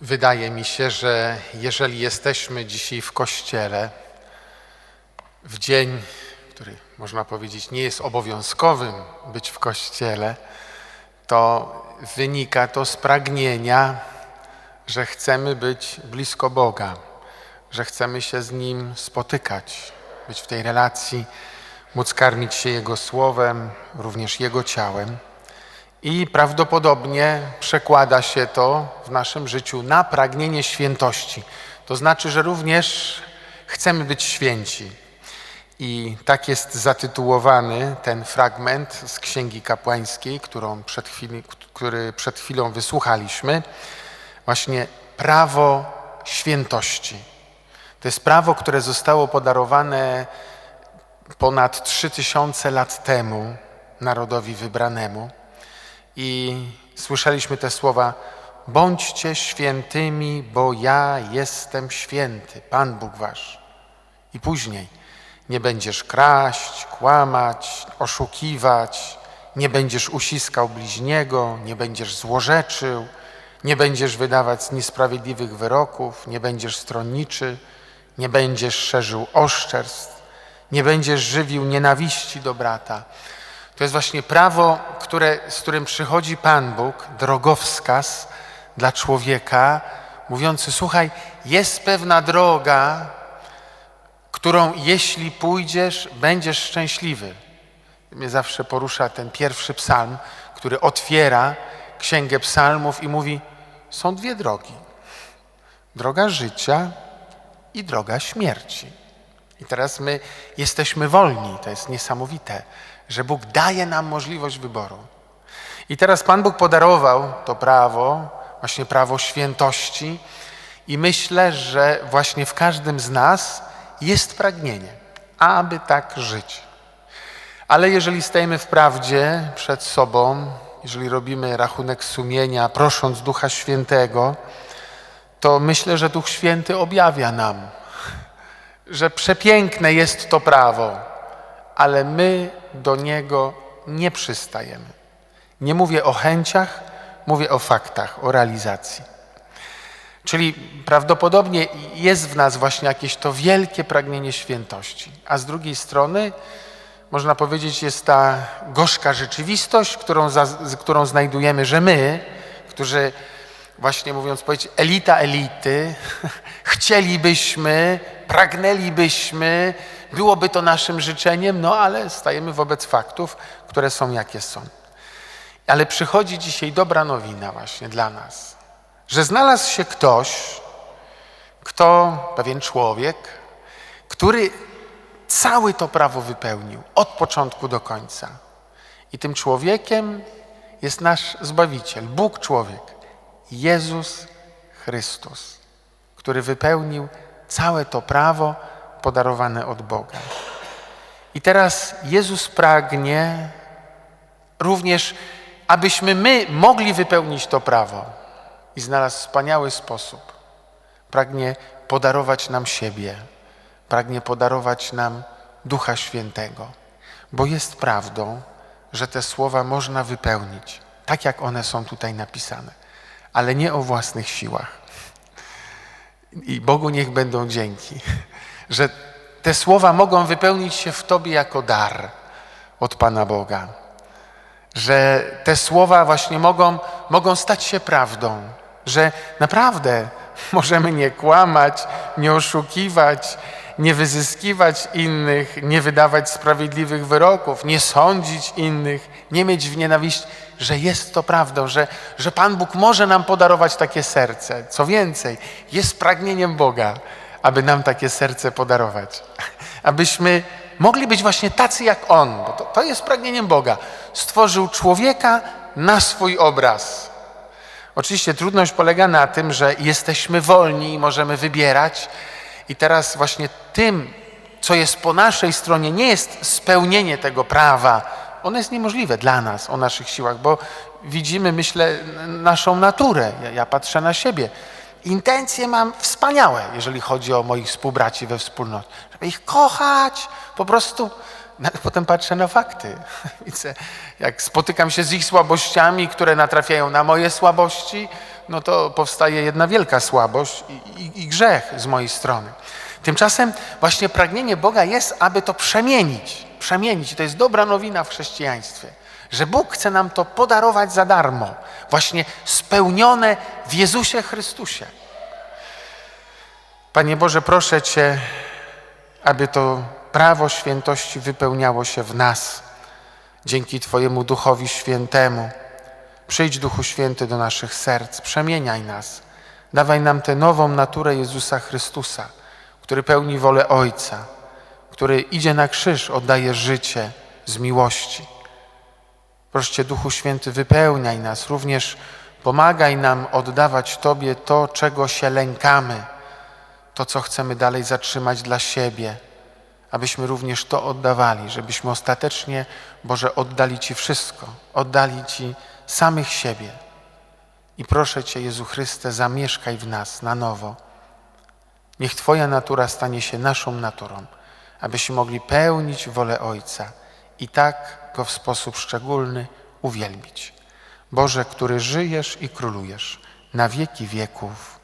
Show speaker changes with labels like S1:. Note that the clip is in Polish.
S1: Wydaje mi się, że jeżeli jesteśmy dzisiaj w kościele, w dzień, który można powiedzieć nie jest obowiązkowym być w kościele, to wynika to z pragnienia, że chcemy być blisko Boga, że chcemy się z Nim spotykać, być w tej relacji, móc karmić się Jego słowem, również Jego ciałem. I prawdopodobnie przekłada się to w naszym życiu na pragnienie świętości. To znaczy, że również chcemy być święci. I tak jest zatytułowany ten fragment z Księgi Kapłańskiej, którą przed chwili, który przed chwilą wysłuchaliśmy. Właśnie prawo świętości. To jest prawo, które zostało podarowane ponad 3000 lat temu narodowi wybranemu. I słyszeliśmy te słowa: Bądźcie świętymi, bo ja jestem święty, Pan Bóg Wasz. I później nie będziesz kraść, kłamać, oszukiwać, nie będziesz usiskał bliźniego, nie będziesz złorzeczył, nie będziesz wydawać niesprawiedliwych wyroków, nie będziesz stronniczy, nie będziesz szerzył oszczerstw, nie będziesz żywił nienawiści do brata. To jest właśnie prawo, które, z którym przychodzi Pan Bóg, drogowskaz dla człowieka, mówiący: Słuchaj, jest pewna droga, którą jeśli pójdziesz, będziesz szczęśliwy. Mnie zawsze porusza ten pierwszy psalm, który otwiera księgę psalmów i mówi: Są dwie drogi: droga życia i droga śmierci. I teraz my jesteśmy wolni, to jest niesamowite, że Bóg daje nam możliwość wyboru. I teraz Pan Bóg podarował to prawo, właśnie prawo świętości, i myślę, że właśnie w każdym z nas jest pragnienie, aby tak żyć. Ale jeżeli stajemy w prawdzie przed sobą, jeżeli robimy rachunek sumienia, prosząc Ducha Świętego, to myślę, że Duch Święty objawia nam, że przepiękne jest to prawo, ale my do niego nie przystajemy. Nie mówię o chęciach, mówię o faktach, o realizacji. Czyli prawdopodobnie jest w nas właśnie jakieś to wielkie pragnienie świętości, a z drugiej strony, można powiedzieć, jest ta gorzka rzeczywistość, którą, za, którą znajdujemy, że my, którzy właśnie mówiąc powiedzieć, elita elity, chcielibyśmy, pragnęlibyśmy, byłoby to naszym życzeniem, no ale stajemy wobec faktów, które są jakie są. Ale przychodzi dzisiaj dobra nowina właśnie dla nas, że znalazł się ktoś, kto, pewien człowiek, który całe to prawo wypełnił od początku do końca. I tym człowiekiem jest nasz Zbawiciel, Bóg człowiek, Jezus Chrystus, który wypełnił całe to prawo podarowane od Boga. I teraz Jezus pragnie również, abyśmy my mogli wypełnić to prawo i znalazł wspaniały sposób. Pragnie podarować nam siebie, pragnie podarować nam Ducha Świętego, bo jest prawdą, że te słowa można wypełnić tak, jak one są tutaj napisane, ale nie o własnych siłach. I Bogu niech będą dzięki, że te słowa mogą wypełnić się w Tobie jako dar od Pana Boga. Że te słowa właśnie mogą, mogą stać się prawdą, że naprawdę możemy nie kłamać, nie oszukiwać, nie wyzyskiwać innych, nie wydawać sprawiedliwych wyroków, nie sądzić innych, nie mieć w nienawiści, że jest to prawdą, że, że Pan Bóg może nam podarować takie serce. Co więcej, jest pragnieniem Boga, aby nam takie serce podarować. Abyśmy mogli być właśnie tacy jak On, bo to, to jest pragnieniem Boga. Stworzył człowieka na swój obraz. Oczywiście trudność polega na tym, że jesteśmy wolni i możemy wybierać, i teraz właśnie tym, co jest po naszej stronie, nie jest spełnienie tego prawa. ono jest niemożliwe dla nas o naszych siłach, bo widzimy, myślę, naszą naturę. Ja, ja patrzę na siebie. Intencje mam wspaniałe, jeżeli chodzi o moich współbraci we wspólnocie. Żeby ich kochać, po prostu. Potem patrzę na fakty. Widzę, jak spotykam się z ich słabościami, które natrafiają na moje słabości, no to powstaje jedna wielka słabość i, i, i grzech z mojej strony. Tymczasem właśnie pragnienie Boga jest, aby to przemienić. Przemienić. To jest dobra nowina w chrześcijaństwie, że Bóg chce nam to podarować za darmo. Właśnie spełnione w Jezusie Chrystusie. Panie Boże, proszę Cię, aby to prawo świętości wypełniało się w nas. Dzięki Twojemu Duchowi Świętemu. Przyjdź, Duchu Święty, do naszych serc, przemieniaj nas. Dawaj nam tę nową naturę Jezusa Chrystusa, który pełni wolę Ojca, który idzie na krzyż, oddaje życie z miłości. Proszę Duchu Święty, wypełniaj nas, również pomagaj nam oddawać Tobie to, czego się lękamy, to, co chcemy dalej zatrzymać dla siebie, abyśmy również to oddawali, żebyśmy ostatecznie, Boże, oddali Ci wszystko, oddali Ci samych siebie. I proszę Cię, Jezu Chryste, zamieszkaj w nas na nowo. Niech Twoja natura stanie się naszą naturą, abyśmy mogli pełnić wolę Ojca i tak Go w sposób szczególny uwielbić. Boże, który żyjesz i królujesz na wieki wieków.